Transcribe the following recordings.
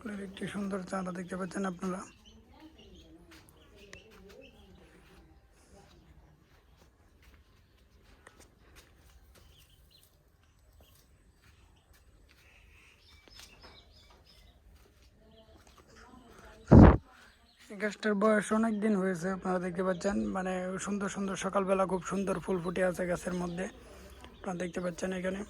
ফুলের একটি সুন্দর চাঁদা দেখতে পাচ্ছেন আপনারা। গাছটার বয়স অনেক দিন হয়েছে, আপনারা দেখতে পাচ্ছেন। মানে সুন্দর সুন্দর সকালবেলা খুব সুন্দর ফুল ফুটে আছে গাছের মধ্যে। আপনারা দেখতে পাচ্ছেন এখানে।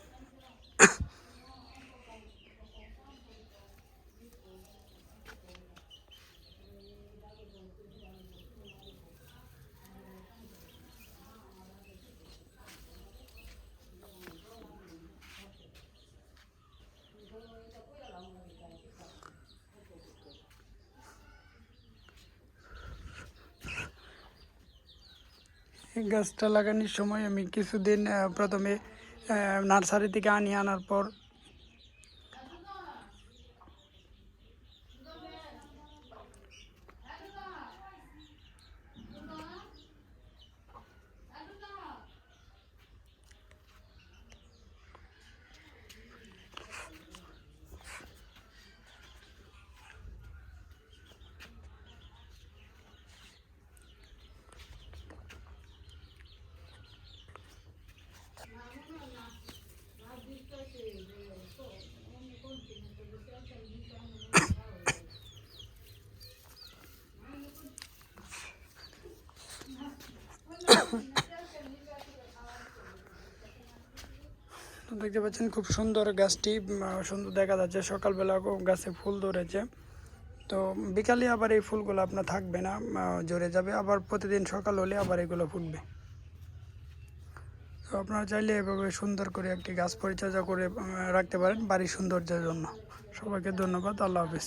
গাছটা লাগানোর সময় আমি কিছুদিন প্রথমে নার্সারি থেকে আনি আনার পর দেখতে পাচ্ছেন খুব সুন্দর গাছটি সুন্দর দেখা যাচ্ছে। সকালবেলা গাছে ফুল ধরেছে। তো বিকালে আবার এই ফুলগুলো আপনার থাকবে না ঝরে যাবে। আবার প্রতিদিন সকাল হলে আবার এগুলো ফুটবে। তো আপনারা চাইলে এভাবে সুন্দর করে একটি গাছ পরিচর্যা করে রাখতে পারেন বাড়ির সৌন্দর্যের জন্য। সবাইকে ধন্যবাদ, আল্লাহ হাফিজ।